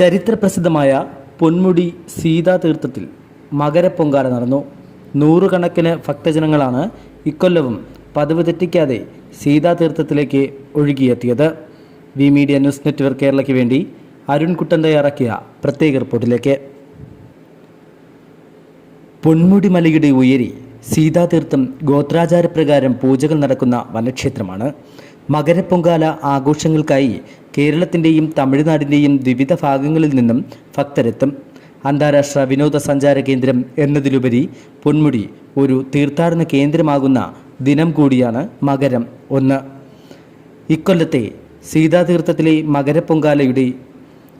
ചരിത്രപ്രസിദ്ധമായ പൊന്മുടി സീതാതീർത്ഥത്തിൽ മകരപ്പൊങ്കാല നടന്നു. നൂറുകണക്കിന് ഭക്തജനങ്ങളാണ് ഇക്കൊല്ലവും പതിവ് തെറ്റിക്കാതെ സീതാതീർത്ഥത്തിലേക്ക് ഒഴുകിയെത്തിയത്. വി മീഡിയ ന്യൂസ് നെറ്റ്വർക്ക് കേരളയ്ക്ക് വേണ്ടി അരുൺകുട്ടൻ തയ്യാറാക്കിയ പ്രത്യേക റിപ്പോർട്ടിലേക്ക്. പൊന്മുടി മലയുടെ ഉയരി സീതാതീർത്ഥം ഗോത്രാചാരപ്രകാരം പൂജകൾ നടക്കുന്ന വനക്ഷേത്രമാണ്. മകരപ്പൊങ്കാല ആഘോഷങ്ങൾക്കായി കേരളത്തിന്റെയും തമിഴ്നാടിന്റെയും വിവിധ ഭാഗങ്ങളിൽ നിന്നും ഭക്തരെത്തും. അന്താരാഷ്ട്ര വിനോദസഞ്ചാര കേന്ദ്രം എന്നതിലുപരി പൊന്മുടി ഒരു തീർത്ഥാടന കേന്ദ്രമാകുന്ന ദിനം കൂടിയാണ് മകരം ഒന്ന്. ഇക്കൊല്ലത്തെ സീതാതീർത്ഥത്തിലെ മകരപ്പൊങ്കാലയുടെ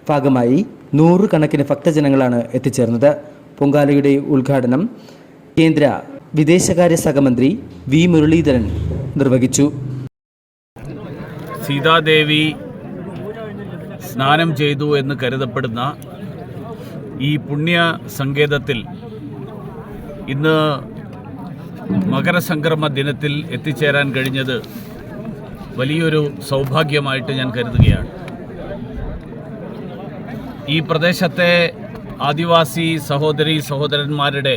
ഭാഗമായി നൂറുകണക്കിന് ഭക്തജനങ്ങളാണ് എത്തിച്ചേർന്നത്. പൊങ്കാലയുടെ ഉദ്ഘാടനം കേന്ദ്ര വിദേശകാര്യ സഹമന്ത്രി വി മുരളീധരൻ നിർവഹിച്ചു. സീതാദേവി സ്നാനം ചെയ്തു എന്ന് കരുതപ്പെടുന്ന ഈ പുണ്യ സങ്കേതത്തിൽ ഇന്ന് മകരസംക്രമ ദിനത്തിൽ എത്തിച്ചേരാൻ കഴിഞ്ഞത് വലിയൊരു സൗഭാഗ്യമായിട്ട് ഞാൻ കരുതുകയാണ്. ഈ പ്രദേശത്തെ ആദിവാസി സഹോദരി സഹോദരന്മാരുടെ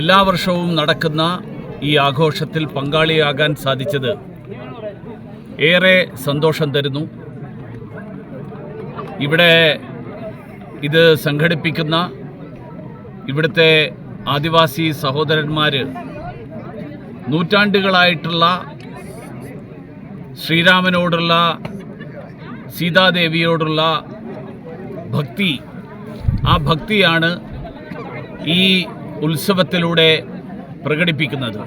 എല്ലാ വർഷവും നടക്കുന്ന ഈ ആഘോഷത്തിൽ പങ്കാളിയാകാൻ സാധിച്ചത് ഏറെ സന്തോഷം തരുന്നു. ഇവിടെ ഇത് സംഘടിപ്പിക്കുന്ന ഇവിടുത്തെ ആദിവാസി സഹോദരന്മാർ നൂറ്റാണ്ടുകളായിട്ടുള്ള ശ്രീരാമനോടുള്ള സീതാദേവിയോടുള്ള ഭക്തി. ആ ഭക്തിയാണ് ഈ ഉത്സവത്തിലൂടെ പ്രകടിപ്പിക്കുന്നത്.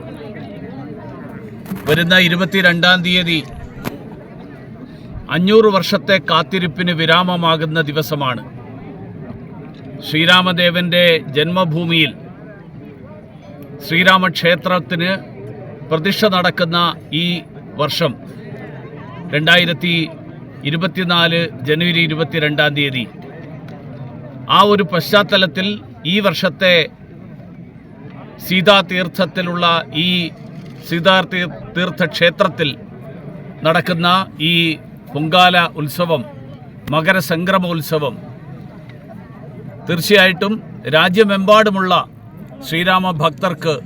വരുന്ന ഇരുപത്തിരണ്ടാം തീയതി അഞ്ഞൂറ് വർഷത്തെ കാത്തിരിപ്പിന് വിരാമമാകുന്ന ദിവസമാണ്. ശ്രീരാമദേവന്റെ ജന്മഭൂമിയിൽ ശ്രീരാമക്ഷേത്രത്തിന് പ്രതിഷ്ഠ നടക്കുന്ന ഈ വർഷം രണ്ടായിരത്തി ഇരുപത്തിനാല് ജനുവരി ഇരുപത്തിരണ്ടാം തീയതി. ആ ഒരു പശ്ചാത്തലത്തിൽ ഈ വർഷത്തെ സീതാതീർത്ഥത്തിലുള്ള ഈ സീതാതീർത്ഥ ക്ഷേത്രത്തിൽ നടക്കുന്ന ഈ പൊങ്കാല ഉത്സവം മകരസംക്രമോത്സവം. തീർച്ചയായിട്ടും രാജ്യമെമ്പാടുമുള്ള ശ്രീരാമ ഭക്തർക്ക്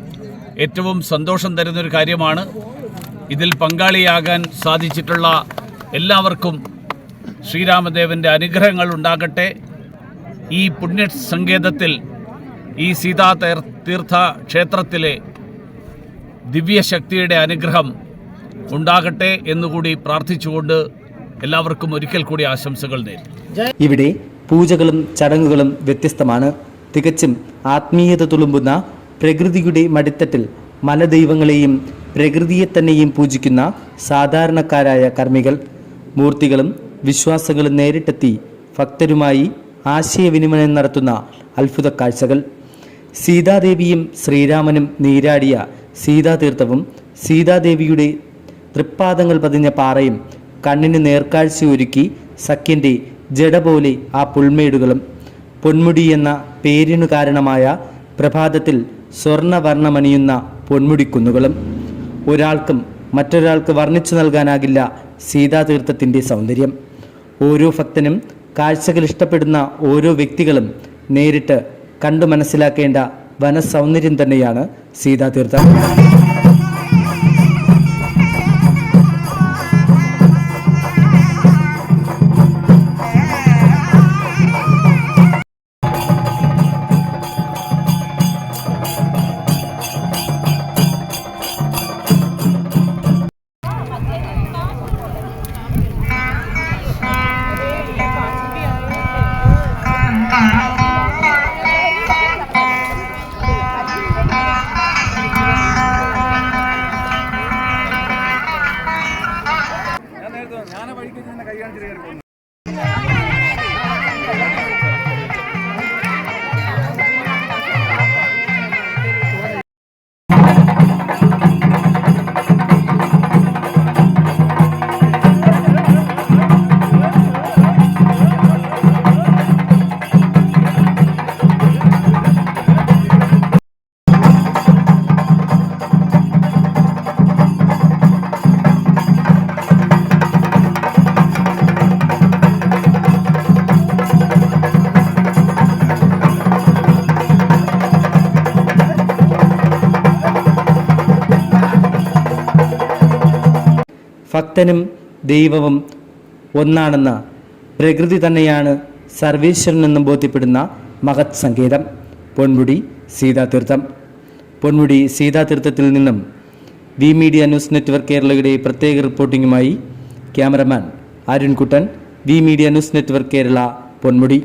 ഏറ്റവും സന്തോഷം തരുന്നൊരു കാര്യമാണ്. ഇതിൽ പങ്കാളിയാകാൻ സാധിച്ചിട്ടുള്ള എല്ലാവർക്കും ശ്രീരാമദേവന്റെ അനുഗ്രഹങ്ങൾ ഉണ്ടാകട്ടെ. ഈ പുണ്യ സങ്കേതത്തിൽ ഈ സീതാ തീർ- തീർത്ഥ ക്ഷേത്രത്തിലെ ദിവ്യശക്തിയുടെ അനുഗ്രഹം ഉണ്ടാകട്ടെ എന്നുകൂടി പ്രാർത്ഥിച്ചുകൊണ്ട് എല്ലാവർക്കും ഒരിക്കൽ കൂടി ആശംസകൾ നേരുന്നു. ഇവിടെ പൂജകളും ചടങ്ങുകളും വ്യത്യസ്തമാണ്. തികച്ചും ആത്മീയത തുളുമ്പുന്ന പ്രകൃതിയുടെ മടിത്തട്ടിൽ മലദൈവങ്ങളെയും പ്രകൃതിയെ തന്നെയും പൂജിക്കുന്ന സാധാരണക്കാരായ കർമ്മികൾ മൂർത്തികളും വിശ്വാസങ്ങളും നേരിട്ടെത്തി ഭക്തരുമായി ആശയവിനിമയം നടത്തുന്ന അത്ഭുത കാഴ്ചകൾ. സീതാദേവിയും ശ്രീരാമനും നീരാടിയ സീതാതീർത്ഥവും സീതാദേവിയുടെ തൃപ്പാദങ്ങൾ പതിഞ്ഞ പാറയും കണ്ണിന് നേർക്കാഴ്ചയൊരുക്കി സഖ്യന്റെ ജഡ പോലെ ആ പുൽമേടുകളും പൊന്മുടി എന്ന പേരിനു കാരണമായ പ്രഭാതത്തിൽ സ്വർണവർണമണിയുന്ന പൊന്മുടിക്കുന്നുകളും ഒരാൾക്കും മറ്റൊരാൾക്ക് വർണിച്ചു നൽകാനാകില്ല സീതാതീർത്ഥത്തിന്റെ സൗന്ദര്യം. ഓരോ ഭക്തനും കാഴ്ചകൾ ഇഷ്ടപ്പെടുന്ന ഓരോ വ്യക്തികളും നേരിട്ട് കണ്ടു മനസ്സിലാക്കേണ്ട വനസൗന്ദര്യം തന്നെയാണ് സീതാതീർത്ഥം. ഭക്തനും ദൈവവും ഒന്നാണെന്ന് പ്രകൃതി തന്നെയാണ് സർവേശ്വരനെന്നും ബോധ്യപ്പെടുന്ന മഹത് സങ്കേതം. പൊന്മുടി സീതാതീർത്ഥം. പൊന്മുടി സീതാതീർത്ഥത്തിൽ നിന്നും വി മീഡിയ ന്യൂസ് നെറ്റ്വർക്ക് കേരളയുടെ പ്രത്യേക റിപ്പോർട്ടിങ്ങുമായി cameraman Arunkuttan V media news network Kerala Ponmudi